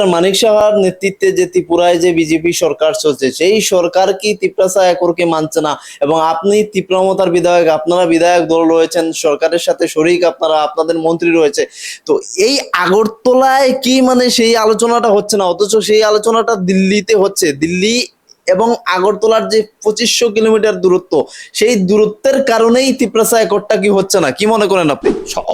Doctor মানিক সাহার নেতৃত্বে যে ত্রিপুরায় যে বিজেপি সরকার চলছে, সেই সরকার কি তিপ্রাসা একরকে মানছে না? এবং আপনি ত্রিপুরামতার বিধায়ক, আপনারা বিধায়ক দল রয়েছেন, সরকারের সাথে শরিক আপনারা, আপনাদের মন্ত্রী রয়েছে, তো এই আগরতলায় কি মানে সেই আলোচনাটা হচ্ছে না? অথচ সেই আলোচনাটা দিল্লিতে হচ্ছে। দিল্লি এবং আগরতলার যে পঁচিশশো কিলোমিটার দূরত্ব, সেই দূরত্বের কারণেই তিপ্রাসা একরটা কি হচ্ছে না? কি মনে করেন আপনি?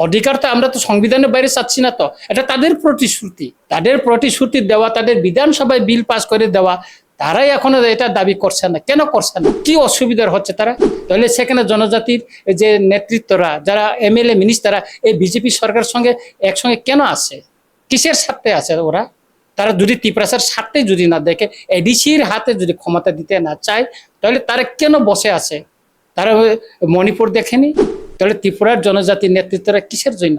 অধিকার তো আমরা তো সংবিধানের বাইরে চাচ্ছি না তো। এটা তাদের প্রতিশ্রুতি। তাদের প্রতিশ্রুতি দেওয়া, তাদের বিধানসভায় বিল পাস করে দেওয়া, তারাই এখনও এটা দাবি করছে না। কেন করছে না? কি অসুবিধার হচ্ছে তারা? তাহলে সেখানে জনজাতির যে নেতৃত্বরা, যারা এমএলএ, মিনিস্টাররা, এই বিজেপি সরকারের সঙ্গে একসঙ্গে কেন আছে? কিসের স্বার্থে আছে ওরা? তারা যদি ত্রিপ্রাসার স্বার্থে যদি না দেখে, এডিসির হাতে যদি ক্ষমতা দিতে না চায়, তাহলে তারা কেন বসে আছে? তারা মণিপুর দেখেনি? তাহলে ত্রিপুরার জনজাতির নেতৃত্বরা কিসের জন্য?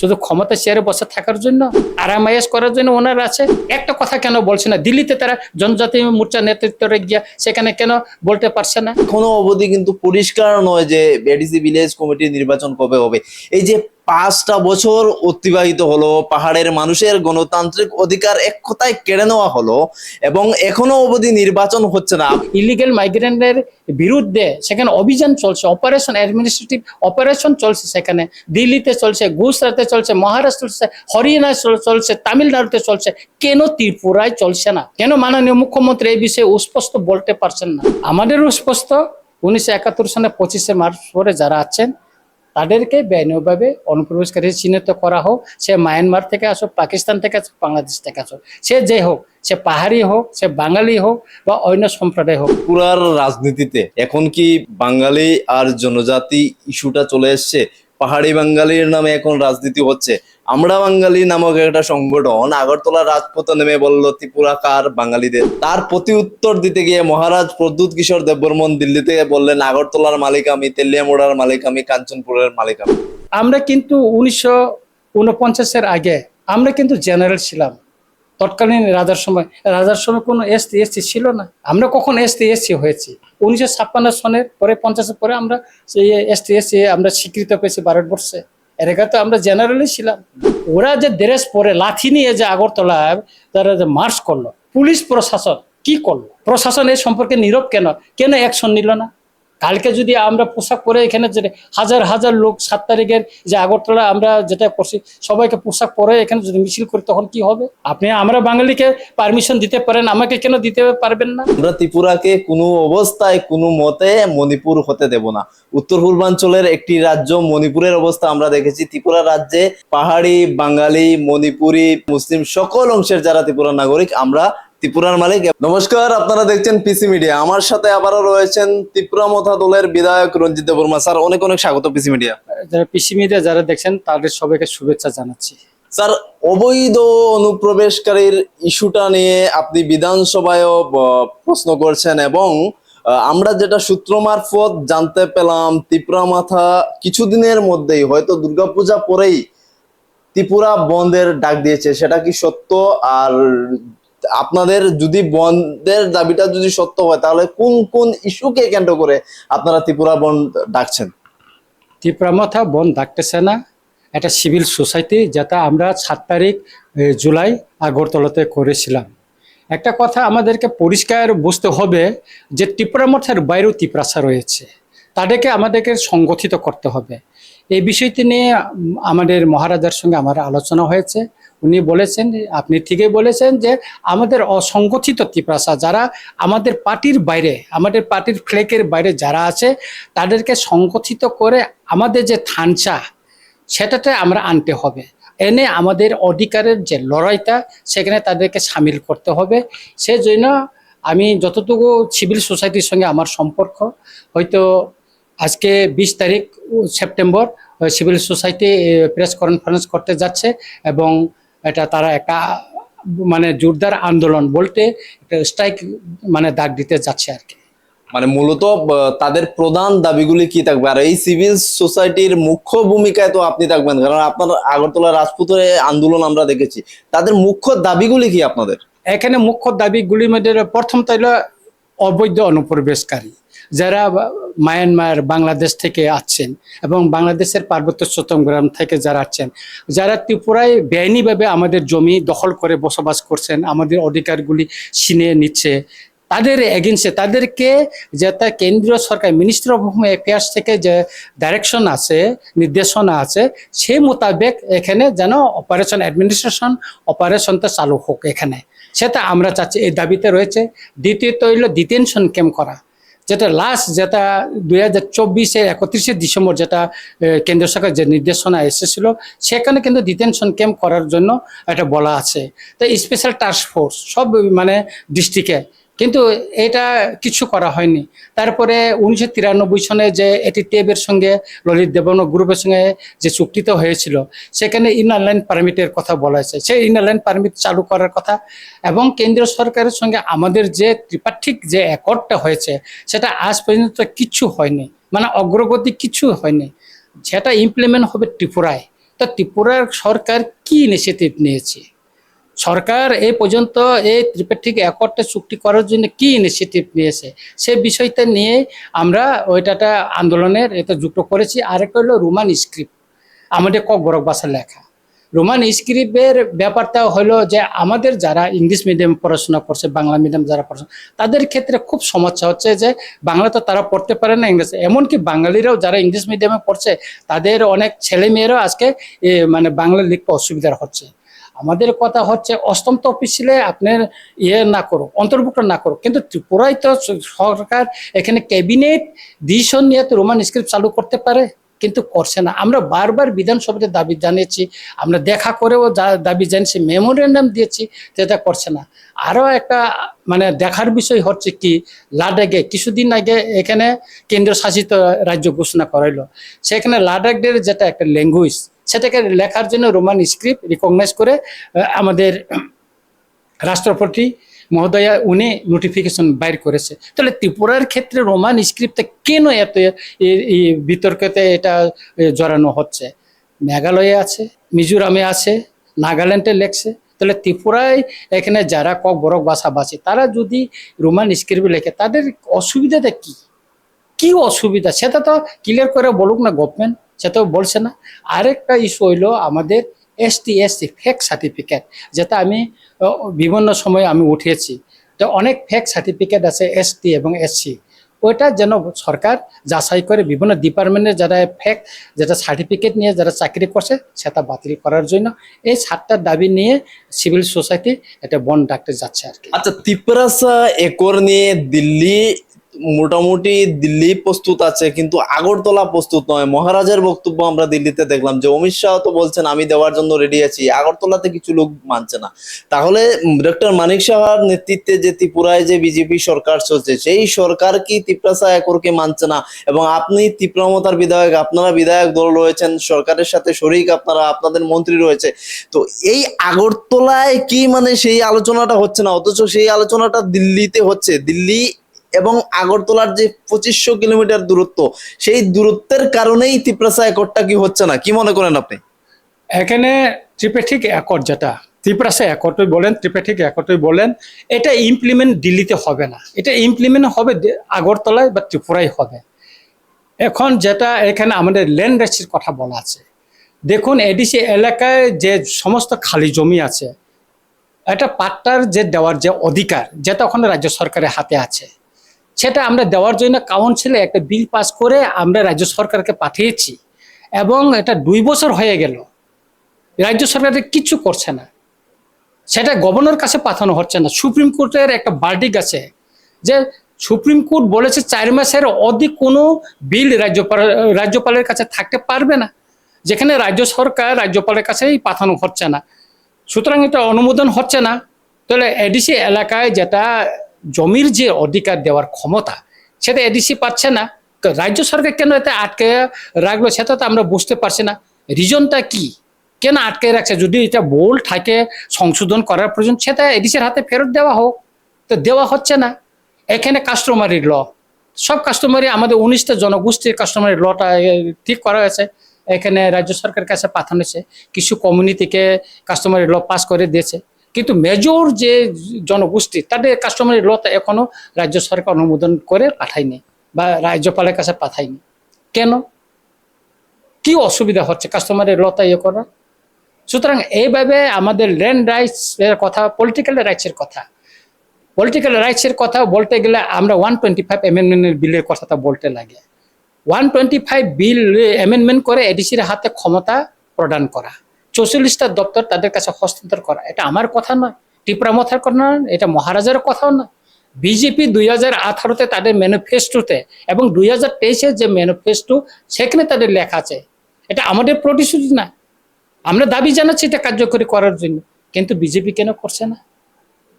শুধু ক্ষমতা চেয়ারে বসে থাকার জন্য? আরামায়াস করার জন্য ওনার আছে? একটা কথা কেন বলছে না? দিল্লিতে তারা জনজাতি মোর্চা নেতৃত্বরে গিয়া সেখানে কেন বলতে পারছে না? কোনো অবধি কিন্তু পরিষ্কার নয় যে এডিসি ভিলেজ কমিটির নির্বাচন কবে হবে। এই যে পাঁচটা বছর অতিবাহিত হলো, পাহাড়ের মানুষের গণতান্ত্রিক অধিকার এক কথায় কেড়ে নেওয়া হলো এবং এখনও অবধি নির্বাচন হচ্ছে না। ইলিগেল মাইগ্রেন্টের বিরুদ্ধে সেখানে অভিযান চলছে অপারেশন অ্যাডমিনিস্ট্রেটিভ অপারেশন চলছে সেখানে। দিল্লিতে চলছে, গুজরাটে চলছে, মহারাষ্ট্র চলছে, হরিয়ানায় চল- চলছে, তামিলনাড়ুতে চলছে। কেন ত্রিপুরায় চলছে না? কেন মাননীয় মুখ্যমন্ত্রী এই বিষয়ে স্পষ্ট বলতে পারছেন না? আমাদেরও স্পষ্ট উনিশশো একাত্তর সালে পঁচিশে মার্চ পরে যারা আছেন তাদেরকে বেআইনিভাবে অনুপ্রবেশকারী চিহ্নিত করা হোক। সে মায়ানমার থেকে আসুক পাকিস্তান থেকে আসুক বাংলাদেশ থেকে আসুক। সে যে হোক, সে পাহাড়ি হোক, সে বাঙালি হোক বা অন্য সম্প্রদায় হোক। পুরার রাজনীতিতে এখন কি বাঙালি আর জনজাতি ইস্যুটা চলে এসছে? পাহাড়ি বাঙালির নামে এখন রাজনীতি হচ্ছে। আমরা বাঙালি নামক একটা সংগঠন আগরতলা রাজপথে নেমে বলল, ত্রিপুরা কার বাঙালিদের? তার প্রতি উত্তর দিতে গিয়ে মহারাজ প্রদ্যুৎ কিশোর দেববর্মন দিল্লিতে বললেন, আগরতলার মালিক আমি, তেলিয়ামোড়ার মালিক আমি, কাঞ্চনপুরের মালিক আমি। আমরা কিন্তু উনিশশো উনপঞ্চাশের আগে আমরা কিন্তু জেনারেল ছিলাম। তৎকালীন রাজার সময় রাজার সময় কোনো এসটি এসসি ছিল না। আমরা কখন এসটি এসসি হয়েছি। উনিশশো ছাপ্পান্ন সনের পরে, পঞ্চাশের পরে আমরা সেই এসটি এসসি আমরা স্বীকৃত পেয়েছি ভারতবর্ষে। এর আগে তো আমরা জেনারেলি ছিলাম। ওরা যে ড্রেস পরে লাঠি নিয়ে যে আগরতলায় তারা যে মার্চ করল। পুলিশ প্রশাসন কি করল? প্রশাসন এই সম্পর্কে নীরব কেন? কেন অ্যাকশন নিল না? কালকে যদি আমরা পোশাক পরে এখানে যে হাজার হাজার লোক সাত তারিখের যে আগরতলা আমরা যেটা করছি, সবাইকে পোশাক পরে এখানে যদি মিছিল করি তখন কি হবে? আপনি আমরা বাঙালিকে পারমিশন দিতে পারেন, আমাকে কেন দিতে পারবেন না? আমরা ত্রিপুরাকে কোনো অবস্থায়, কোনো মতে মণিপুর হতে দেব না। উত্তর পূর্বাঞ্চলের একটি রাজ্য মণিপুরের অবস্থা আমরা দেখেছি। ত্রিপুরা রাজ্যে পাহাড়ি, বাঙালি, মণিপুরি, মুসলিম সকল অংশের যারা ত্রিপুরার নাগরিক, আমরা ত্রিপুরার মালিক। নমস্কার আপনারা দেখছেন পিসি মিডিয়া। আমার সাথে আবারও রয়েছেন ত্রিপুরা মথা দলের বিধায়ক রঞ্জিত দেববর্মা স্যার অনেক অনেক স্বাগত পিসি মিডিয়া। যারা পিসি মিডিয়া যারা দেখছেন তাদের সবাইকে শুভেচ্ছা জানাচ্ছি। স্যার অবৈধ অনুপ্রবেশকারীর ইস্যুটা নিয়ে আপনি বিধানসভায়ও প্রশ্ন করছেন এবং আমরা যেটা সূত্র মারফত জানতে পেলাম ত্রিপুরা মাথা কিছুদিনের মধ্যেই হয়তো দুর্গাপূজা পরেই ত্রিপুরা বন্ধের ডাক দিয়েছে। সেটা কি সত্য? আর আপনাদের যদি বন্ধের দাবিটা যদি সত্য হয়, তাহলে কোন কোন ইস্যুকে কেন্দ্র করে আপনারা ত্রিপুরা বন ডাকছেন? ত্রিপুরামাথা বন ডাকতেছে না। একটা সিভিল সোসাইটি, যেটা আমরা সাত তারিখ জুলাই আগরতলাতে করেছিলাম। একটা কথা আমাদেরকে পরিষ্কার বুঝতে হবে যে ত্রিপুরামঠের বাইরেও ত্রিপ্রাসা রয়েছে। তাদেরকে আমাদেরকে সংগঠিত করতে হবে। এই বিষয়টি নিয়ে আমাদের মহারাজার সঙ্গে আমার আলোচনা হয়েছে। উনি বলেছেন, আপনি ঠিকই বলেছেন যে আমাদের অসংগঠিত ত্রিপ্রাসা যারা আমাদের পার্টির বাইরে, আমাদের পার্টির ফ্লেকের বাইরে যারা আছে, তাদেরকে সংগঠিত করে আমাদের যে থানচা, সেটাতে আমরা আনতে হবে। এনে আমাদের অধিকারের যে লড়াইটা, সেখানে তাদেরকে সামিল করতে হবে। সেজন্য আমি যতটুকু সিভিল সোসাইটির সঙ্গে আমার সম্পর্ক, হয়তো আজকে বিশ তারিখ September, civil society press conference করতে যাচ্ছে এবং এটা তারা একটা মানে জোরদার আন্দোলন বলতে একটা স্ট্রাইক মানে দাগ দিতে যাচ্ছে আর কি। মানে মূলত তাদের প্রধান দাবিগুলি কি থাকবে? আর এই সিভিল সোসাইটির মুখ্য ভূমিকায় তো আপনি থাকবেন কারণ আপনার আগরতলা রাজপুতের আন্দোলন আমরা দেখেছি। তাদের মুখ্য দাবিগুলি কি আপনাদের? এখানে মুখ্য দাবিগুলির মধ্যে প্রথম তাইল অবৈধ অনুপ্রবেশকারী। যারা মায়ানমার, বাংলাদেশ থেকে আসছেন এবং বাংলাদেশের পার্বত্য চট্টগ্রাম থেকে যারা আসছেন, যারা ত্রিপুরায় বেআইনিভাবে আমাদের জমি দখল করে বসবাস করছেন, আমাদের অধিকারগুলি ছিনিয়ে নিচ্ছে, তাদের এগেনস্টে তাদেরকে যেটা কেন্দ্রীয় সরকার মিনিস্ট্রি অফ হোম অ্যাফেয়ার্স থেকে যে ডাইরেকশন আছে, নির্দেশনা আছে সেই মোতাবেক এখানে যেন অপারেশন অ্যাডমিনিস্ট্রেশন অপারেশনটা চালু হোক এখানে। সেটা আমরা চাচ্ছি, এই দাবিতে রয়েছে। দ্বিতীয়ত হইল ডিটেনশন ক্যাম্প করা। যেটা লাস্ট যেটা দুই হাজার চব্বিশে একত্রিশে ডিসেম্বর যেটা কেন্দ্র সরকার যে নির্দেশনা এসেছিল, সেখানে কিন্তু ডিটেনশন ক্যাম্প করার জন্য এটা বলা আছে। তো স্পেশাল টাস্ক ফোর্স সব মানে ডিস্ট্রিক্টে কিন্তু এটা কিছু করা হয়নি। তারপরে উনিশশো তিরানব্বই সনে যে এটি টেবের সঙ্গে, ললিত দেবন গ্রুপের সঙ্গে যে চুক্তিটা হয়েছিল, সেখানে ইনার লাইন পারমিটের কথা বলা হয়েছে। সেই ইনার লাইন পারমিট চালু করার কথা এবং কেন্দ্রীয় সরকারের সঙ্গে আমাদের যে ত্রিপাক্ষিক যে অ্যাকর্ডটা হয়েছে, সেটা আজ পর্যন্ত কিচ্ছু হয়নি। মানে অগ্রগতি কিছু হয়নি। সেটা ইমপ্লিমেন্ট হবে ত্রিপুরায়। তো ত্রিপুরার সরকার কি ইনিশিয়েটিভ নিয়েছে? সরকার এই পর্যন্ত এই ত্রিপাক্ষিক অ্যাকর্ডটা চুক্তি করার জন্য কি ইনিশিয়েটিভ নিয়েছে? সে বিষয়টা নিয়ে আমরা ওইটাটা আন্দোলনের এটা যুক্ত করেছি। আরেকটা হলো রোমান স্ক্রিপ্ট। আমাদের ক গরক ভাষা লেখা। রোমান স্ক্রিপ্টের ব্যাপারটা হলো যে আমাদের যারা ইংলিশ মিডিয়াম পড়াশোনা করছে বাংলা মিডিয়াম যারা পড়াশোনা তাদের ক্ষেত্রে খুব সমস্যা হচ্ছে যে বাংলা তো তারা পড়তে পারে না ইংলিশ এমনকি বাঙালিরাও যারা ইংলিশ মিডিয়ামে পড়ছে তাদের অনেক ছেলে মেয়েরাও আজকে এ, মানে বাংলা লিখতে অসুবিধার হচ্ছে। আমাদের কথা হচ্ছে অষ্টম তফিসিলে আপনার ইয়ে না করো, অন্তর্ভুক্ত না করো। কিন্তু ত্রিপুরায় তো সরকার এখানে ক্যাবিনেট ডিসিশন নিয়ে তো রোমান স্ক্রিপ্ট চালু করতে পারে, কিন্তু করছে না। আমরা বারবার বিধানসভাতে দাবি জানিয়েছি, আমরা দেখা করেও দাবি জানিয়েছি মেমোরেন্ডাম দিয়েছি যেটা করছে না। আরও একটা মানে দেখার বিষয় হচ্ছে কি লাডাখে কিছুদিন আগে এখানে কেন্দ্রশাসিত রাজ্য ঘোষণা করাইলো। সেখানে লাডাখের যেটা একটা ল্যাঙ্গুয়েজ সেটাকে লেখার জন্য রোমান স্ক্রিপ্ট রিকগনাইজ করে আমাদের রাষ্ট্রপতি মহোদয়া উনি নোটিফিকেশন বাইর করেছে। তাহলে ত্রিপুরার ক্ষেত্রে রোমান স্ক্রিপ্টে কেন এত বিতর্কতে এটা জড়ানো হচ্ছে? মেঘালয়ে আছে, মিজোরামে আছে, নাগাল্যান্ডে লেখছে। তাহলে ত্রিপুরায় এখানে যারা কক বরক বাসা বাসে তারা যদি রোমান স্ক্রিপ্ট লেখে, তাদের অসুবিধাটা কি? কি অসুবিধা? সেটা তো ক্লিয়ার করে বলুক না গভর্নমেন্ট সেটাও বলছে না। আরেকটা ইস্যু হইল আমাদের এসটি এসসি ফেক সার্টিফিকেট যেটা আমি বিভিন্ন সময় আমি উঠিয়েছি। তো অনেক ফেক সার্টিফিকেট আছে এসটি এবং এসসি ওইটা যেন সরকার যাচাই করে বিভিন্ন ডিপার্টমেন্টের যারা ফেক যেটা সার্টিফিকেট নিয়ে যারা চাকরি করছে, সেটা বাতিল করার জন্য এই সাতটা দাবি নিয়ে সিভিল সোসাইটি এটা বন ডাকতে যাচ্ছে আর কি। আচ্ছা তিপ্রাসা একর নিয়ে দিল্লি মোটামুটি দিল্লি প্রস্তুত আছে, কিন্তু আগরতলা প্রস্তুত নয়। মহারাজের বক্তব্য আমরা দিল্লিতে দেখলাম যে, অমিত শাহ তো বলছেন, আমি দেওয়ার জন্য রেডি আছি। আগরতলাতে কিছু লোক মানছে না। তাহলে ডক্টর মানিক সাহার নেতৃত্বে যে ত্রিপুরায় যে বিজেপি সরকার চলছে, সেই সরকার কি তিপ্রাসা একরকে মানছে না? এবং আপনি ত্রিপুরামতার বিধায়ক, আপনারা বিধায়ক দল রয়েছেন, সরকারের সাথে শরিক আপনারা, আপনাদের মন্ত্রী রয়েছে। তো এই আগরতলায় কি মানে সেই আলোচনাটা হচ্ছে না? অথচ সেই আলোচনাটা দিল্লিতে হচ্ছে। দিল্লি এবং আগরতলার যে পঁচিশশো কিলোমিটার দূরত্ব, সেই দূরত্বের কারণেই তিপ্রাসা একরটা কি হচ্ছে না? কি মনে করেন আপনি? এখানে ত্রিপেঠিক একট যেটা ত্রিপুরাসে একটই বলেন ত্রিপেঠিক একটই বলেন, এটা ইমপ্লিমেন্ট দিল্লিতে হবে না। এটা ইমপ্লিমেন্ট হবে আগরতলায় বা ত্রিপুরায় হবে। এখন যেটা এখানে আমাদের ল্যান্ড রেসির কথা বলা আছে। দেখুন, এডিসি এলাকায় যে সমস্ত খালি জমি আছে, এটা পাট্টার যে দেওয়ার যে অধিকার, যেটা ওখানে রাজ্য সরকারের হাতে আছে। সেটা আমরা দেওয়ার জন্য কাউন্সিলে একটা বিল পাস করে আমরা রাজ্য সরকারকে পাঠিয়েছি। এবং এটা দুই বছর হয়ে গেল। রাজ্য সরকার কিচ্ছু করছে না। সেটা গভর্নর কাছে পাঠানো হচ্ছে না। সুপ্রিম কোর্টের একটা বার্ডিক আছে যে সুপ্রিম কোর্ট বলেছে চার মাসের অধিক কোনো বিল রাজ্যপাল, রাজ্যপালের কাছে থাকতে পারবে না। যেখানে রাজ্য সরকার রাজ্যপালের কাছেই পাঠানো হচ্ছে না। সুতরাং এটা অনুমোদন হচ্ছে না। তাহলে এডিসি এলাকায় যেটা জমির যে অধিকার দেওয়ার ক্ষমতা, সেটা এডিসি পাচ্ছে না। রাজ্য সরকার কেন এতে আটকে রাখল, সেটা তো আমরা বুঝতে পারছি না। রিজনটা কি? কেন আটকে রাখছে? যদি এটা বোল থাকে, সংশোধন করার প্রয়োজন, সেটা এডিসির হাতে ফেরত দেওয়া হোক। তো দেওয়া হচ্ছে না। এখানে কাস্টমারি ল সব কাস্টমারি আমাদের উনিশটা জনগোষ্ঠীর কাস্টমারি লটা ঠিক করা হয়েছে। এখানে রাজ্য সরকারের কাছে পাঠানো কিছু কমিউনিটিকে কাস্টমারি ল পাস করে দিয়েছে। কিন্তু মেজর যে জনগোষ্ঠী, তাদের কাস্টমারি লটা এখনও রাজ্য সরকার অনুমোদন করে পাঠায়নি বা রাজ্যপালের কাছে পাঠায়নি। কেন? কি অসুবিধা হচ্ছে কাস্টমারের লতা ইয়ে করা সুতরাং এইভাবে আমাদের ল্যান্ড রাইটস এর কথা পলিটিক্যাল রাইটসের কথা পলিটিক্যাল রাইটসের কথা বলতে গেলে আমরা ওয়ান টোয়েন্টি ফাইভ অ্যামেন্ডমেন্টের বিলের কথাটা বলতে লাগে। One twenty five bill amendment করে এডিসির হাতে ক্ষমতা প্রদান করা। চৌচল্লিশটা দপ্তর তাদের কাছে হস্তান্তর করা। এটা আমার কথা নয় টিপরা মথার কথা নয়, এটা মহারাজার কথাও নয়। বিজেপি দুই হাজার আঠারোতে তাদের ম্যানিফেস্টোতে এবং দুই হাজার তেইশের যে ম্যানিফেস্টো সেখানে তাদের লেখা আছে। এটা আমাদের প্রতিশ্রুতি না। আমরা দাবি জানাচ্ছি এটা কার্যকরী করার জন্য, কিন্তু বিজেপি কেন করছে না?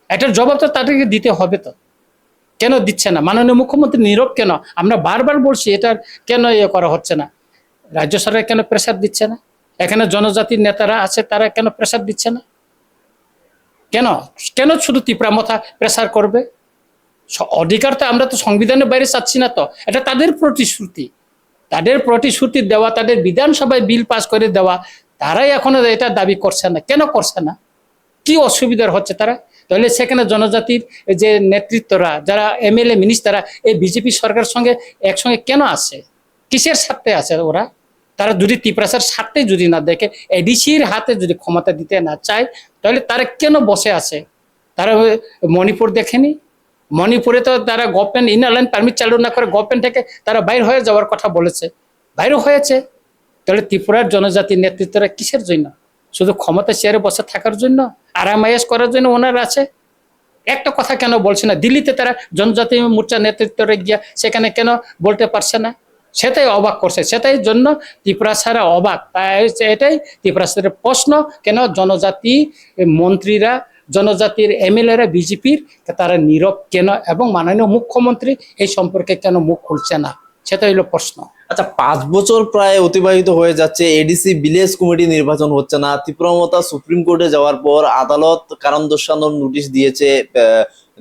এটার জবাব তো তাদেরকে দিতে হবে তো। কেন দিচ্ছে না? মাননীয় মুখ্যমন্ত্রী নীরব কেন? আমরা বারবার বলছি এটা কেন ইয়ে করা হচ্ছে না? রাজ্য সরকার কেন প্রেসার দিচ্ছে না? এখানে জনজাতির নেতারা আছে, তারা কেন প্রেসার দিচ্ছে না? কেন? কেন শুধু তিপ্রামথা প্রেসার করবে? অধিকার তো আমরা তো সংবিধানের বাইরে চাচ্ছি না তো। এটা তাদের প্রতিশ্রুতি। তাদের প্রতিশ্রুতি দেওয়া, তাদের বিধানসভায় বিল পাস করে দেওয়া, তারাই এখনও এটা দাবি করছে না। কেন করছে না? কি অসুবিধার হচ্ছে তারা? তাহলে সেখানে জনজাতির যে নেতৃত্বরা, যারা এমএলএ, মিনিস্টাররা, এই বিজেপি সরকারের সঙ্গে একসঙ্গে কেন আছে? কিসের স্বার্থে আছে ওরা? তারা যদি ত্রিপ্রাসার স্বার্থে যদি না দেখে, এডিসির হাতে যদি ক্ষমতা দিতে না চায়, তাহলে তারা কেন বসে আছে? তারা মণিপুর দেখেনি? মণিপুরে তো তারা গভর্নমেন্ট ইনার লাইন পারমিট চালু না করে গভর্নমেন্ট থেকে তারা বাইর হয়ে যাওয়ার কথা বলেছে। বাইরে হয়েছে। তাহলে ত্রিপুরার জনজাতির নেতৃত্বরা কিসের জন্য? শুধু ক্ষমতা চেয়ারে বসে থাকার জন্য? আরামায়াস করার জন্য ওনারা আছে? একটা কথা কেন বলছে না? দিল্লিতে তারা জনজাতি মোর্চা নেতৃত্বরে গিয়া সেখানে কেন বলতে পারছে না? সেটাই অবাক করছে, সেটাই জন্য ত্রিপুরা সারা অবাক। তাই এটাই ত্রিপুরা সারের প্রশ্ন, কেন জনজাতি মন্ত্রীরা, জনজাতির এমএলএরা, বিজেপির, তারা নীরব কেন এবং মাননীয় মুখ্যমন্ত্রী এই সম্পর্কে কেন মুখ খুলছে না? সেটাই হলো প্রশ্ন। আচ্ছা পাঁচ বছর প্রায় অতিবাহিত হয়ে যাচ্ছে এডিসি ভিলেজ কমিটি নির্বাচন হচ্ছে না। ত্রিপুরামতা সুপ্রিম কোর্টে যাওয়ার পর আদালত কারণ দর্শানোর নোটিশ দিয়েছে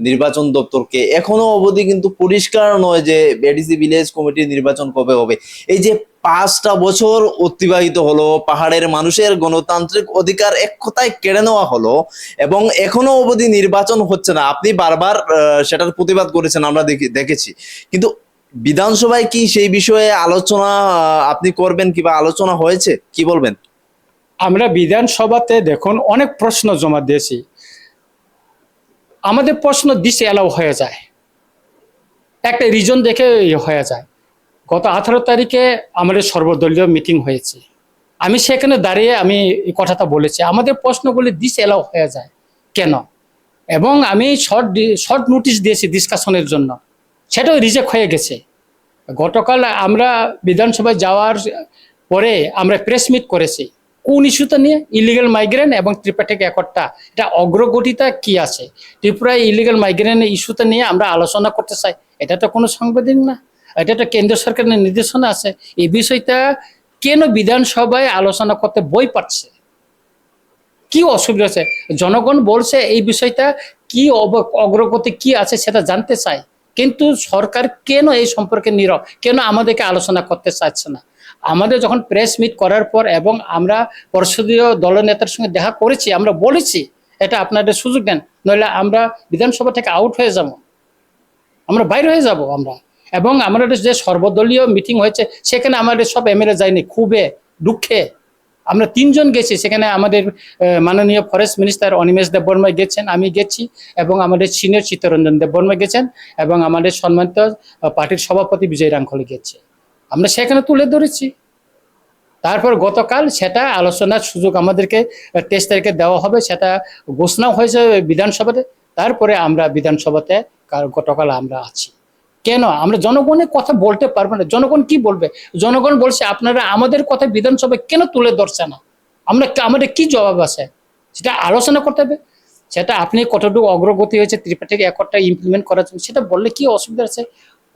নির্বাচন দপ্তরকে। এখনও অবধি কিন্তু পরিষ্কার নয় যে এডিসি ভিলেজ কমিটির নির্বাচন কবে হবে। এই যে পাঁচটা বছর অতিবাহিত হলো, পাহাড়ের মানুষের গণতান্ত্রিক অধিকার এক কথায় কেড়ে নেওয়া হলো এবং এখনও অবধি নির্বাচন হচ্ছে না। আপনি বারবার সেটার প্রতিবাদ করেছেন, আমরা দেখি- দেখেছি। কিন্তু বিধানসভায় কি সেই বিষয়ে আলোচনা আপনি করবেন কিংবা আলোচনা হয়েছে? কি বলবেন? আমরা বিধানসভাতে দেখুন অনেক প্রশ্ন জমা দিয়েছি। আমাদের প্রশ্ন দিশে এলাও হয়ে যায়। একটা রিজন দেখে হয়ে যায়। গত আঠারো তারিখে আমাদের সর্বদলীয় মিটিং হয়েছে। আমি সেখানে দাঁড়িয়ে আমি এই কথাটা বলেছি। আমাদের প্রশ্নগুলি দিশ এলাও হয়ে যায়। কেন? এবং আমি শর্ট শর্ট নোটিশ দিয়েছি ডিসকাশনের জন্য। সেটাও রিজেক্ট হয়ে গেছে। গতকাল আমরা বিধানসভায় যাওয়ার পরে আমরা প্রেস মিট করেছি। কোন ইস্যুটা নিয়ে? ইলিগাল মাইগ্রেন এবং ত্রিপাঠিক একরটা এটা অগ্রগতিটা কি আছে? ত্রিপুরায় ইলিগাল মাইগ্রেনের ইস্যুটা নিয়ে আমরা আলোচনা করতে চাই। এটা তো কোনো সাংবাদিক না। এটা তো কেন্দ্র সরকারের নির্দেশনা আছে। এই বিষয়টা কেন বিধানসভায় আলোচনা করতে বই পাচ্ছে? কি অসুবিধা আছে? জনগণ বলছে এই বিষয়টা কি অগ্রগতি কি আছে সেটা জানতে চায় কিন্তু সরকার কেন এই সম্পর্কে নীরব? কেন আমাদেরকে আলোচনা করতে চাচ্ছে না? আমাদের যখন প্রেস মিট করার পর এবং আমরা পরিষদীয় দলনেতার সঙ্গে দেখা করেছি, আমরা বলেছি, এটা আপনাদের সুযোগ দেন, নইলে আমরা বিধানসভা থেকে আউট হয়ে যাব। আমরা বাইরে হয়ে যাব আমরা। এবং আমাদের যে সর্বদলীয় মিটিং হয়েছে, সেখানে আমাদের সব এমএলএ যায়নি খুবই দুঃখে। আমরা তিনজন গেছি। সেখানে আমাদের মাননীয় ফরেস্ট মিনিস্টার অনিমেষ দেববর্মা গেছেন, আমি গেছি এবং আমাদের সিনিয়র চিত্তরঞ্জন দেববর্মা গেছেন এবং আমাদের সম্মানিত পার্টির সভাপতি বিজয় রাঙ্খলে গেছে। আমরা সেখানে তুলে ধরেছি। তারপর গতকাল সেটা আলোচনার সুযোগ আমাদেরকে তেইশ তারিখে দেওয়া হবে, সেটা ঘোষণাও হয়েছে বিধানসভাতে। তারপরে আমরা বিধানসভাতে কাল- গতকাল আমরা আছি। কেন? আমরা জনগণের কথা বলতে পারব না। জনগণ কি বলবে? জনগণ বলছে, আপনারা আমাদের কথা বিধানসভায় কেন তুলে ধরছে না? আমরা আমাদের কি জবাব আছে? সেটা আলোচনা করতে হবে। সেটা আপনি কতটুকু অগ্রগতি হয়েছে, ত্রিপাঠিক একরটা ইমপ্লিমেন্ট করার জন্য, সেটা বললে কি অসুবিধা আছে?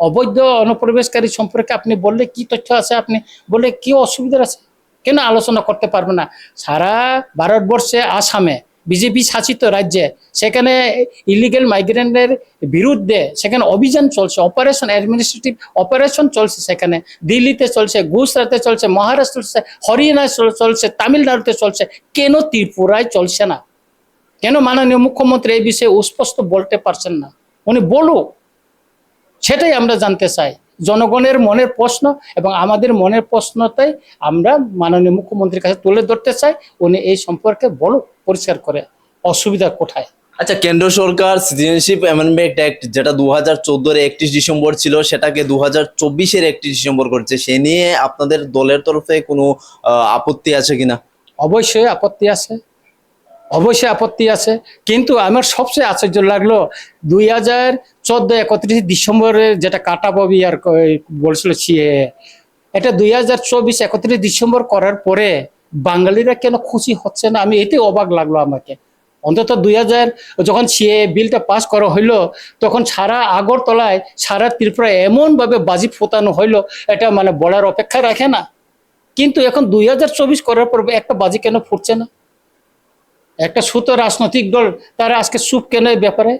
অবৈধ অনুপ্রবেশকারী সম্পর্কে আপনি বললে কি তথ্য আছে আপনি? বললে কি অসুবিধা আছে? কেন আলোচনা করতে পারবে না? সারা ভারতবর্ষে আসামে বিজেপি শাসিত রাজ্যে, সেখানে ইলিগেল মাইগ্রেন্টের বিরুদ্ধে সেখানে অভিযান চলছে অপারেশন অ্যাডমিনিস্ট্রেটিভ অপারেশন চলছে সেখানে। দিল্লিতে চলছে, গুজরাটে চলছে, মহারাষ্ট্র চলছে, হরিয়ানায় চল- চলছে, তামিলনাড়ুতে চলছে। কেন ত্রিপুরায় চলছে না? কেন মাননীয় মুখ্যমন্ত্রী এই বিষয়ে স্পষ্ট বলতে পারছেন না? উনি বলুক। সেটাই আমরা জানতে চাই। জনগণের মনের প্রশ্ন এবং আমাদের মনের প্রশ্নটাই আমরা মাননীয় মুখ্যমন্ত্রীর কাছে তুলে ধরতে চাই। উনি এই সম্পর্কে বলো পরিষ্কার করে অসুবিধা কোথায়? আচ্ছা কেন্দ্র সরকার সিটিজেনশিপ অ্যামেন্ডমেন্ট অ্যাক্ট যেটা দু হাজার চোদ্দোর একত্রিশ ডিসেম্বর ছিল সেটাকে দু হাজার চব্বিশের একত্রিশ ডিসেম্বর করেছে। সে নিয়ে আপনাদের দলের তরফে কোনো আপত্তি আছে কিনা? অবশ্যই আপত্তি আছে। অবশ্যই আপত্তি আছে। কিন্তু আমার সবচেয়ে আশ্চর্য লাগল দুই হাজার চোদ্দ একত্রিশ ডিসেম্বরে যেটা কাটাবো আর বলছিল সিএ এটা দুই হাজার চব্বিশ একত্রিশ ডিসেম্বর করার পরে বাঙালিরা কেন খুশি হচ্ছে না? আমি এতে অবাক লাগল আমাকে। অন্তত দুই হাজার, যখন সিএ বিলটা পাস করা হইল, তখন সারা আগরতলায়, সারা ত্রিপুরা এমনভাবে বাজি ফোতানো হইল, এটা মানে বলার অপেক্ষা রাখে না। কিন্তু এখন দুই হাজার চব্বিশ করার পর একটা বাজি কেন ফুটছে না? একটা সুতো রাজনৈতিক দল, তারা আজকে চুপ কেন ব্যাপারে?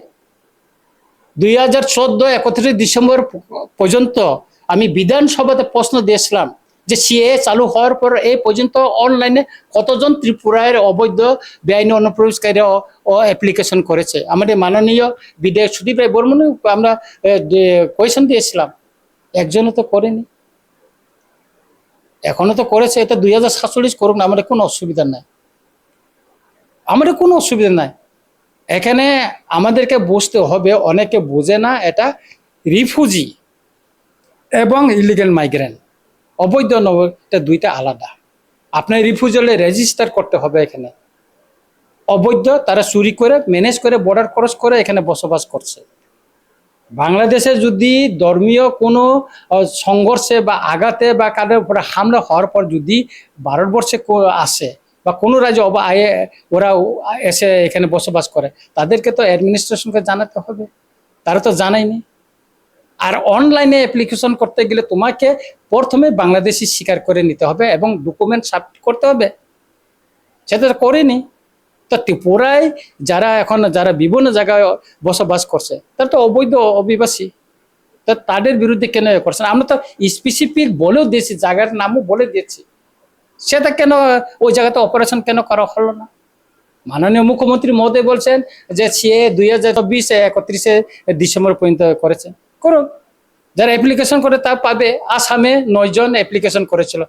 দুই হাজার চোদ্দ একত্রিশ ডিসেম্বর পর্যন্ত আমি বিধানসভাতে প্রশ্ন দিয়েছিলাম যে সিএ চালু হওয়ার পর এই পর্যন্ত অনলাইনে কতজন ত্রিপুরার অবৈধ বেআইনি অনুপ্রবেশকারী ও অ্যাপ্লিকেশন করেছে। আমাদের মাননীয় বিধায়ক সুদীপ রায় বর্মনে আমরা কোয়েশন দিয়েছিলাম। একজনও তো করেনি। এখনও তো করেছে। এটা দুই হাজার সাতচল্লিশ করুক না, আমাদের কোনো অসুবিধা নাই। আমাদের কোনো অসুবিধা নাই। এখানে আমাদেরকে বুঝতে হবে, অনেকে বোঝে না এটা রিফিউজি এবং ইলিগেল মাইগ্রেন্ট। অবৈধ এটা দুইটা আলাদা। আপনার রিফিউজি হলে রেজিস্টার করতে হবে এখানে। অবৈধ, তারা চুরি করে, ম্যানেজ করে বর্ডার ক্রস করে এখানে বসবাস করছে। বাংলাদেশে যদি ধর্মীয় কোনো সংঘর্ষে বা আঘাতে বা কারোর উপরে হামলা হওয়ার পর যদি ভারতবর্ষে আসে বা কোনো রাজ্যে অবা আয়ে ওরা এসে এখানে বসবাস করে, তাদেরকে তো অ্যাডমিনিস্ট্রেশনকে জানাতে হবে। তারা তো জানায়নি। আর অনলাইনে অ্যাপ্লিকেশন করতে গেলে তোমাকে প্রথমে বাংলাদেশি স্বীকার করে নিতে হবে এবং ডকুমেন্ট সাবমিট করতে হবে। সেটা করেনি। তো ত্রিপুরায় যারা এখন যারা বিভিন্ন জায়গায় বসবাস করছে, তারা তো অবৈধ অভিবাসী। তা তাদের বিরুদ্ধে কেন এ করছেন আমরা তো স্পেসিফিক বলেও দিয়েছি, জায়গার নামও বলে দিয়েছি। সেটা কেন, ওই জায়গাতে অপারেশন কেন করা হলো না? মাননীয় মুখ্যমন্ত্রী মহোদয় বলছেন যে সে দুই হাজার চব্বিশ, একত্রিশে ডিসেম্বর পর্যন্ত করেছেন করুক। যারা অ্যাপ্লিকেশন করে তা পাবে। আসামে নয়জন অ্যাপ্লিকেশন করেছিল।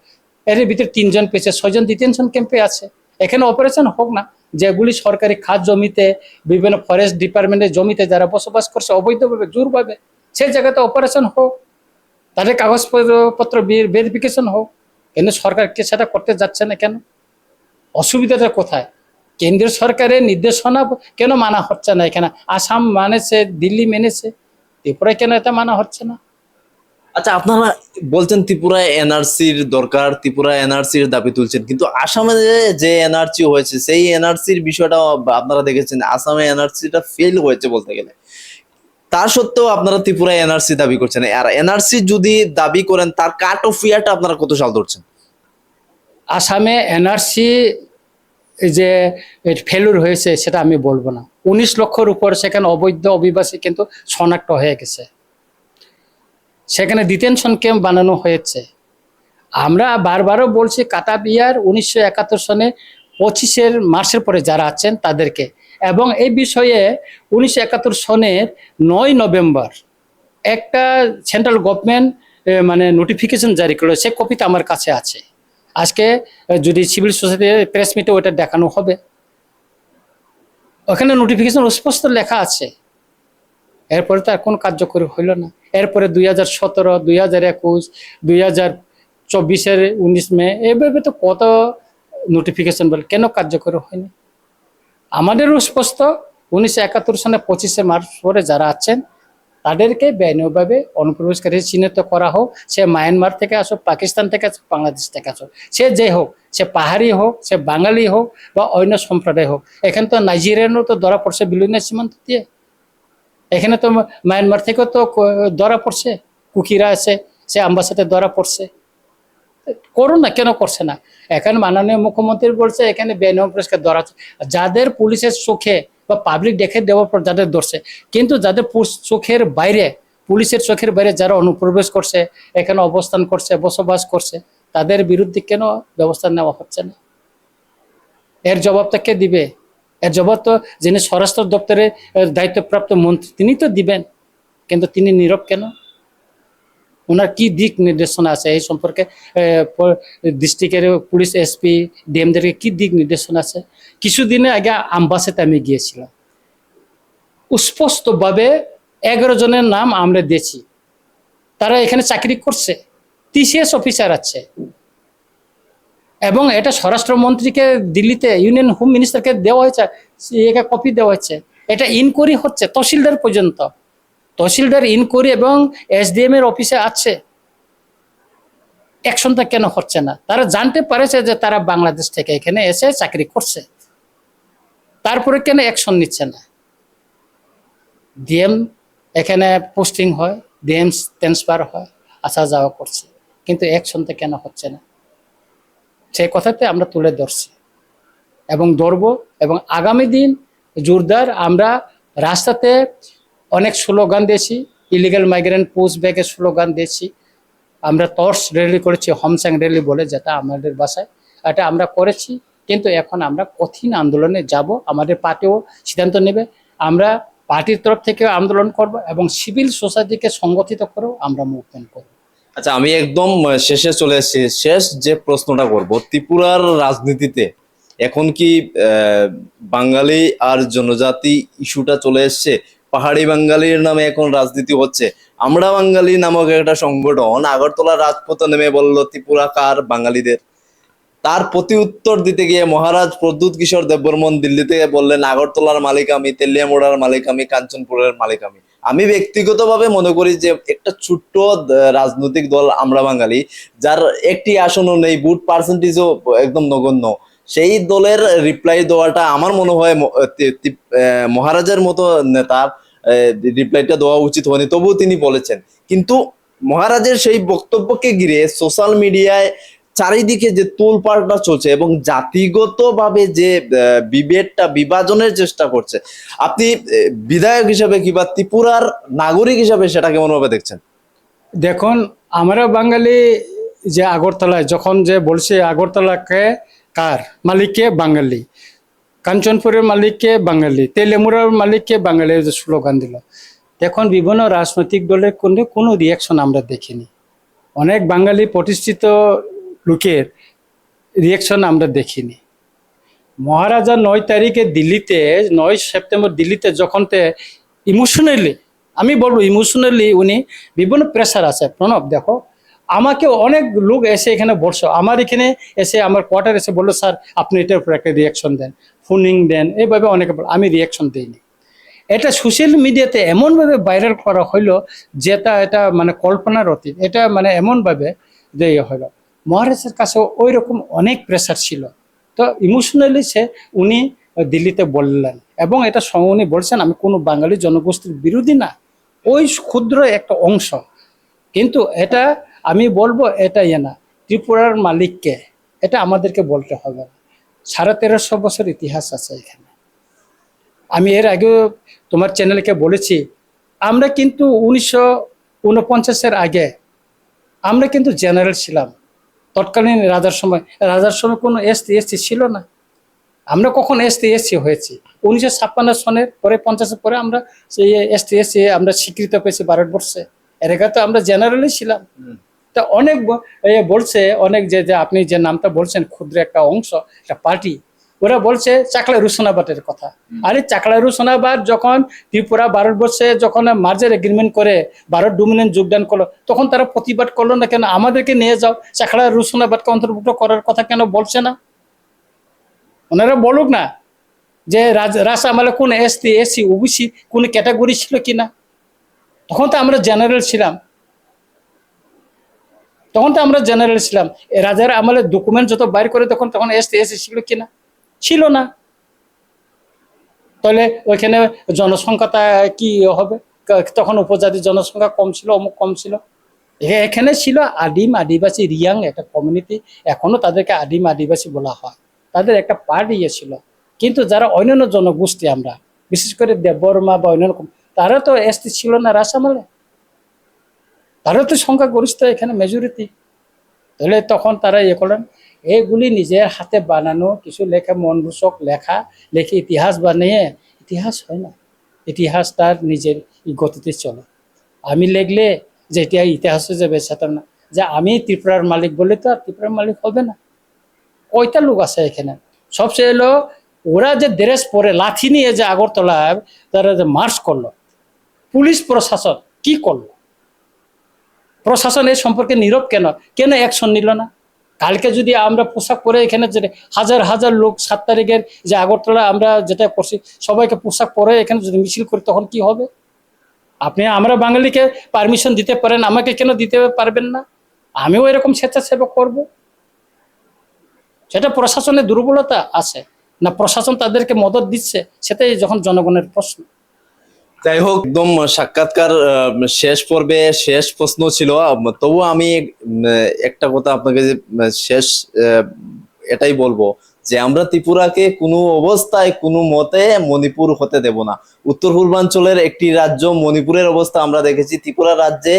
এর ভিতরে তিনজন পেয়েছে, ছয়জন ডিটেনশন ক্যাম্পে আছে? এখানে অপারেশন হোক না, যেগুলি সরকারি খাত জমিতে, বিভিন্ন ফরেস্ট ডিপার্টমেন্টের জমিতে যারা বসবাস করছে, অবৈধভাবে, জোরভাবে, সেই জায়গাতে অপারেশন হোক। তাদের কাগজপত্র ভেরিফিকেশন হোক। কেন সরকারকে সেটা করতে যাচ্ছে না কেন? অসুবিধাটা কোথায়? কেন্দ্রীয় সরকারের নির্দেশনা কেন মানা হচ্ছে না এখানে? আসাম মানেছে, দিল্লি মেনেছে, ত্রিপুরায় কেন এটা মানা হচ্ছে না? আচ্ছা আপনারা বলছেন ত্রিপুরায় এনআরসির দরকার ত্রিপুরা এনআরসির দাবি তুলছেন, কিন্তু আসামে যে এনআরসি হয়েছে, সেই এনআরসির বিষয়টা আপনারা দেখেছেন, আসামে এনআরসিটা ফেল হয়েছে বলতে গেলে। তা সত্ত্বেও আপনারা ত্রিপুরায় এনআরসি দাবি করছেন। আর এনআরসি যদি দাবি করেন, তার কাট অফ ইয়ারটা আপনারা কত সাল ধরছেন? আসামে এনআরসি যে ফেলুর হয়েছে, সেটা আমি বলব না। উনিশ লক্ষর উপর সেখানে অবৈধ অভিবাসী কিন্তু শনাক্ত হয়ে গেছে। সেখানে ডিটেনশন ক্যাম্প বানানো হয়েছে। আমরা বারবারও বলছি কাটা বিয়ার উনিশশো একাত্তর সনে পঁচিশের মার্চের পরে যারা আছেন, তাদেরকে এবং এই বিষয়ে উনিশশো একাত্তর সনের নয় নভেম্বর একটা সেন্ট্রাল গভর্নমেন্ট মানে নোটিফিকেশন জারি করল। সে কপিটা আমার কাছে আছে। আজকে যদি সিভিল সোসাইটির প্রেস মিটে ওটা দেখানো হবে। ওখানে নোটিফিকেশন স্পষ্ট লেখা আছে। এরপরে তো আর কোনো কার্যকরী হইল না। এরপরে দুই হাজার সতেরো, দুই হাজার একুশ, দুই হাজার চব্বিশের উনিশ মে, এভাবে তো কত নোটিফিকেশন বলে? কেন কার্যকরী হয়নি? আমাদেরও স্পষ্ট উনিশশো একাত্তর সনে পঁচিশে মার্চ পরে যারা আছেন, তাদেরকে বেআইনিভাবে অনুপ্রবেশকারী চিহ্নিত করা হোক। সে মায়ানমার থেকে আসুক, পাকিস্তান থেকে আসুক, বাংলাদেশ থেকে আসুক। সে যে হোক, সে পাহাড়ি হোক, সে বাঙালি হোক বা অন্য সম্প্রদায় হোক। এখানে তো নাইজেরিয়ানও তো ধরা পড়ছে বিলুনিয়া সীমান্ত দিয়ে। এখানে তো মায়ানমার থেকেও তো ধরা পড়ছে, কুকিরা আছে, সে আম্বাসাতে ধরা পড়ছে। করুন না, কেন করছে না? এখানে মাননীয় মুখ্যমন্ত্রী বলছে, এখানে বেনিয়ম পুরস্কার ধরা। যাদের পুলিশের চোখে বা পাবলিক দেখে দেওয়ার পর যাদের ধরছে, কিন্তু যাদের চোখের বাইরে, পুলিশের চোখের বাইরে যারা অনুপ্রবেশ করছে, এখানে অবস্থান করছে, বসবাস করছে, তাদের বিরুদ্ধে কেন ব্যবস্থা নেওয়া হচ্ছে না? এর জবাবটা কে দিবে? এর জবাব তো যিনি স্বরাষ্ট্র দপ্তরের দায়িত্বপ্রাপ্ত মন্ত্রী, তিনি তো দিবেন, কিন্তু তিনি নীরব কেন? ওনার কি দিক নির্দেশনা আছে এই সম্পর্কে ডিস্ট্রিক্টের পুলিশ, এসপি, ডিএমদেরকে কি দিক নির্দেশনা আছে? কিছুদিনে আগে আমবাসেতে আমি গিয়েছিলাম। স্পষ্টভাবে এগারো জনের নাম আমরা দিয়েছি তারা এখানে চাকরি করছে, টিসিএস অফিসার আছে। এবং এটা স্বরাষ্ট্রমন্ত্রীকে দিল্লিতে, ইউনিয়ন হোম মিনিস্টারকে দেওয়া হয়েছে কপি দেওয়া হয়েছে। এটা ইনকোয়ারি হচ্ছে তহসিলদার পর্যন্ত। তহসিলদার ইনকোয়ারি এবং এসডিএম এর অফিসে আছে। অ্যাকশনটা কেন হচ্ছে না? তারা জানতে পারেছে যে তারা বাংলাদেশ থেকে এখানে এসে চাকরি করছে। তারপরে কেন অ্যাকশন নিচ্ছে না? ডিএম এখানে পোস্টিং হয়, ডিএম ট্রান্সফার হয়, আসা যাওয়া করছে। কিন্তু অ্যাকশনটা কেন হচ্ছে না? সেই কথাতে আমরা তুলে ধরছি এবং ধরবো এবং আগামী দিন জোরদার আমরা রাস্তাতে অনেক স্লোগান দিয়েছি ইলিগাল মাইগ্রেন্ট পোস্ট ব্যাগের স্লোগান দিয়েছি। আমরা টর্চ র্যালি করেছি হোমস্যাং র্যালি বলে যেটা আমাদের বাসায়। এটা আমরা করেছি, কিন্তু এখন আমরা কঠিন আন্দোলনে যাব, আমাদের পার্টিও সিদ্ধান্ত নেবে। আমরা পার্টির তরফ থেকে আন্দোলন করব এবং সিভিল সোসাইটিকে সংগঠিত করেও আমরা মুভমেন্ট করব। আচ্ছা আমি একদম শেষে চলে এসেছি। শেষ যে প্রশ্নটা করব, ত্রিপুরার রাজনীতিতে এখন কি বাঙালি আর জনজাতি ইস্যুটা চলে এসছে? পাহাড়ি বাঙালির নামে এখন রাজনীতি হচ্ছে। আমরা বাঙালি নামক একটা সংগঠন আগরতলা রাজপথে নেমে বলল, ত্রিপুরা কার বাঙালিদের? তার প্রতি উত্তর দিতে গিয়ে মহারাজ প্রদ্যুৎ কিশোর দেববর্মন দিল্লি থেকে বললেন, আগরতলার মালিক আমি তেলিয়ামোড়ার মালিক আমি, কাঞ্চনপুরের মালিক আমি। আমি ব্যক্তিগতভাবে মনে করি যে একটা ছোট্ট রাজনৈতিক দল আমরা বাঙালি, যার একটি আসনও নেই, বুট পার্সেন্টেজও একদম নগণ্য। সেই দলের রিপ্লাই দেওয়াটা আমার মনে হয় মহারাজের মতো নেতার রিপ্লাইটা দেওয়া উচিত হয়নি, তবুও তিনি বলেছেন। কিন্তু মহারাজের সেই বক্তব্যকে ঘিরে সোশ্যাল মিডিয়ায় চারিদিকে যে তোলপাড়টা চলছে এবং জাতিগতভাবে যে বিভেদটা, বিভাজনের চেষ্টা করছে, আপনি বিধায়ক হিসাবে কিংবা ত্রিপুরার নাগরিক হিসাবে সেটা কেমন ভাবে দেখছেন? দেখুন, আমরা বাঙালি যে আগরতলায়, যখন যে বলছে আগরতলাকে কার? মালিককে বাঙালি। কাঞ্চনপুরের মালিককে বাঙালি, তেলেমুরার মালিককে বাঙালি স্লোগান দিল। এখন বিভিন্ন রাজনৈতিক দলের কোনো কোনো রিয়াকশন আমরা দেখিনি। অনেক বাঙালি প্রতিষ্ঠিত লোকের রিয়াকশন আমরা দেখিনি। মহারাজা নয় তারিখে দিল্লিতে, নয় সেপ্টেম্বর দিল্লিতে যখন তে ইমোশনালি আমি বলব ইমোশনালি উনি বিভিন্ন প্রেশার আছে। প্রণব, দেখো, আমাকে অনেক লোক এসে এখানে বলছো, আমার এখানে এসে আমার কোয়ার্টার এসে বলল, স্যার, আপনি এটার উপর একটা রিয়াকশন দেন। ফোনিং দেন, এইভাবে অনেকে আমি রিয়াকশন দিইনি। এটা সোশ্যাল মিডিয়াতে এমনভাবে ভাইরাল করা হইল যেটা এটা মানে কল্পনার অতীত, এটা মানে এমনভাবে যে ইয়ে হলো মহারাজের কাছে ওই রকম অনেক প্রেশার ছিল। তো ইমোশনালি সে উনি দিল্লিতে বললেন এবং এটা উনি বলছেন, আমি কোনো বাঙালি জনগোষ্ঠীর বিরোধী না, ওই ক্ষুদ্র একটা অংশ। কিন্তু এটা আমি বলব, এটা ইয়ে না, ত্রিপুরার মালিককে, এটা আমাদেরকে বলতে হবে না। সাড়ে তেরোশো বছর ইতিহাস আছে এখানে। আমি এর আগেও তোমার চ্যানেলকে বলেছি, আমরা কিন্তু উনিশশো উনপঞ্চাশের আগে আমরা কিন্তু জেনারেল ছিলাম। তৎকালীন রাজার সময় রাজার সময় কোনো এসটি এসটি ছিল না। আমরা কখন এসটি এসসি হয়েছি? উনিশশো ছাপ্পান্ন সনের পরে, পঞ্চাশের পরে আমরা সেই এসটি এসসি আমরা স্বীকৃত পেয়েছি ভারতবর্ষে। এর আগে তো আমরা জেনারেলই ছিলাম। তা অনেক এ বলছে অনেক যে যে আপনি যে নামটা বলছেন ক্ষুদ্র একটা অংশ একটা পার্টি ওরা বলছে চাকলা রুসনাবাদের কথা। আরে চাকলা রুসনাবাদ যখন ত্রিপুরা ভারতবর্ষে যখন মার্জার এগ্রিমেন্ট করে ভারত ডোমিনেন্ট যোগদান করল তখন তারা প্রতিবাদ করল না কেন? আমাদেরকে নিয়ে যাও চাকলা রুসনাবাদকে অন্তর্ভুক্ত করার কথা কেন বলছে না? ওনারা বলুক না যে রাজ রাস আমলে কোন এসটি এসসি ওবিসি কোন ক্যাটাগরি ছিল কিনা? তখন তো আমরা জেনারেল ছিলাম। তখন তো আমরা জেনারেল ছিলাম। রাজার আমলে ডকুমেন্ট যত বাইর করে তখন তখন এসটি এসসি ছিল কিনা? ছিল না। তাহলে ওইখানে জনসংখ্যাটা কি হবে? তখন উপজাতির জনসংখ্যা কম ছিল, অমুক কম ছিল। এখানে ছিল আদিম আদিবাসী রিয়াং একটা কমিউনিটি এখনও তাদেরকে আদিম আদিবাসী বলা হয়। তাদের একটা পার্ট ইয়ে ছিল। কিন্তু যারা অন্যান্য জনগোষ্ঠী আমরা, বিশেষ করে দেববর্মা বা অন্যান্য তারা তো এসটি ছিল না তারা তো সংখ্যাগরিষ্ঠ এখানে মেজরিটি তাহলে তখন তারা ইয়ে করলেন। এগুলি নিজের হাতে বানানো, কিছু লেখা মনরূচক লেখা, লেখে ইতিহাস বানিয়ে, ইতিহাস হয় না। ইতিহাস তার নিজের গতিতে চলে। আমি লিখলে যে এটা ইতিহাসে যাবে, সেটা না। যে আমি ত্রিপুরার মালিক বলে তো আর ত্রিপুরার মালিক হবে না। কয়টা লোক আছে এখানে? সবচেয়ে হলো, ওরা যে ড্রেস পরে লাঠি নিয়ে যে আগরতলায় তারা যে মার্চ করল। পুলিশ প্রশাসন কি করল? প্রশাসন এই সম্পর্কে নীরব কেন? কেন অ্যাকশন নিল না? কালকে যদি আমরা পোশাক পরে এখানে যে হাজার হাজার লোক সাত তারিখের যে আগরতলা আমরা যেটা করছি, সবাইকে পোশাক পরে এখানে যদি মিছিল করি তখন কি হবে? আপনি আমরা বাঙালিকে পারমিশন দিতে পারেন, আমাকে কেন দিতে পারবেন না? আমিও এরকম স্বেচ্ছাসেবক করব। সেটা প্রশাসনের দুর্বলতা আছে। না, প্রশাসন তাদেরকে মদত দিচ্ছে, সেটাই যখন জনগণের প্রশ্ন। যাই হোক, একদম সাক্ষাৎকার শেষ পর্বে শেষ প্রশ্ন ছিল। তবু আমি একটা কথা আপনাকে যে শেষ এটাই বলব যে, আমরা ত্রিপুরাকে কোনো অবস্থায়, কোনো মতে মণিপুর হতে দেব না। উত্তর পূর্বাঞ্চলের একটি রাজ্য মণিপুরের অবস্থা আমরা দেখেছি। ত্রিপুরা রাজ্যে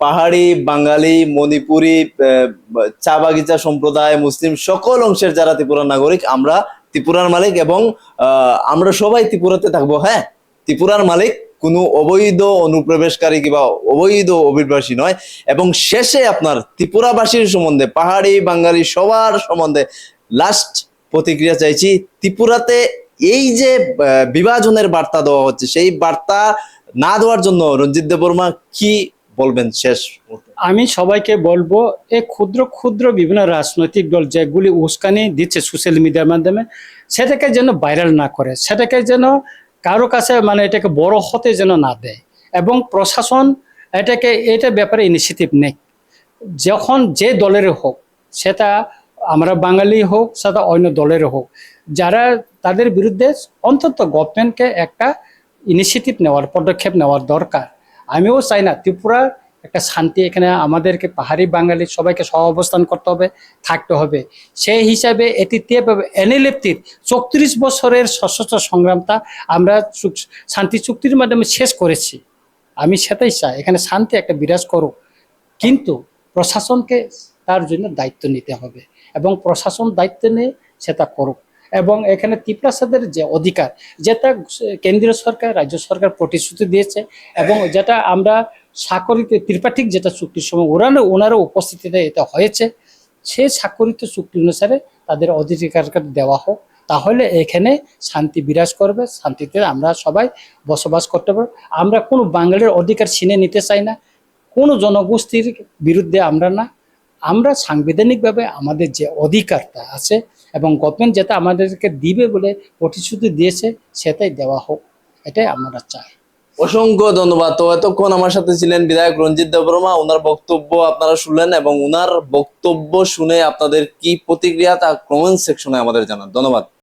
পাহাড়ি, বাঙালি, মণিপুরি চা বাগিচা সম্প্রদায়, মুসলিম সকল অংশের যারা ত্রিপুরার নাগরিক, আমরা ত্রিপুরার মালিক এবং আমরা সবাই ত্রিপুরাতে থাকব হ্যাঁ? ত্রিপুরার মালিক, কোনো অবৈধ অনুপ্রবেশকারী কিংবা অবৈধ অভিবাসী নয়। এবং শেষে আপনার ত্রিপুরাবাসীর সম্বন্ধে, পাহাড়ি বাঙালি সবার সম্বন্ধে লাস্ট প্রতিক্রিয়া চাইছি। ত্রিপুরাতে এই যে বিভাজনের বার্তা দেওয়া হচ্ছে, সেই বার্তা না দেওয়ার জন্য রঞ্জিত দেববর্মা কি বলবেন শেষ আমি সবাইকে বলব এই ক্ষুদ্র ক্ষুদ্র বিভিন্ন রাজনৈতিক দল যেগুলি উস্কানি দিচ্ছে সোশ্যাল মিডিয়ার মাধ্যমে, সেটাকে যেন ভাইরাল না করে, সেটাকে যেন কারও কাছে মানে এটাকে বড় হতে যেন না দেয়। এবং প্রশাসন এটাকে এটা ব্যাপারে ইনিশিয়েটিভ নেই। যখন যে দলের হোক, সেটা আমরা বাঙালি হোক, সেটা অন্য দলের হোক, যারা তাদের বিরুদ্ধে অন্তত গভর্নমেন্টকে একটা ইনিশিয়েটিভ নেওয়ার, পদক্ষেপ নেওয়ার দরকার। আমিও চাই না ত্রিপুরা একটা শান্তি এখানে আমাদেরকে পাহাড়ি বাঙালি সবাইকে সহ অবস্থান করতে হবে, থাকতে হবে। সেই হিসাবে এটি এনএলএফটির চৌত্রিশ বছরের সশস্ত্র সংগ্রামটা আমরা শান্তি চুক্তির মাধ্যমে শেষ করেছি। আমি সেটাই চাই, এখানে শান্তি একটা বিরাজ করুক। কিন্তু প্রশাসনকে তার জন্য দায়িত্ব নিতে হবে এবং প্রশাসন দায়িত্ব নিয়ে সেটা করুক। এবং এখানে ত্রিপ্রাসাদের যে অধিকার, যেটা কেন্দ্রীয় সরকার, রাজ্য সরকার প্রতিশ্রুতি দিয়েছে এবং যেটা আমরা স্বাক্ষরিত ত্রিপাঠিক যেটা চুক্তির সময় ওনারা ওনারও উপস্থিতিতে এটা হয়েছে। সে স্বাক্ষরিত চুক্তি অনুসারে তাদের অধিকার দেওয়া হোক, তাহলে এখানে শান্তি বিরাজ করবে, শান্তিতে আমরা সবাই বসবাস করতে পারব। আমরা কোনো বাঙালির অধিকার ছিনে নিতে চাই না, কোনো জনগোষ্ঠীর বিরুদ্ধে আমরা না। আমরা সাংবিধানিকভাবে আমাদের যে অধিকারটা আছে এবং গভর্নমেন্ট যেটা আমাদেরকে দিবে বলে প্রতিশ্রুতি দিয়েছে, সেটাই দেওয়া হোক। এটাই আমরা চাই। অসংখ্য ধন্যবাদ। তো এতক্ষণ আমার সাথে ছিলেন বিধায়ক রঞ্জিত দেবরমা ওনার বক্তব্য আপনারা শুনলেন এবং ওনার বক্তব্য শুনে আপনাদের কি প্রতিক্রিয়া তা কমেন্ট সেকশনে আমাদের জানান। ধন্যবাদ।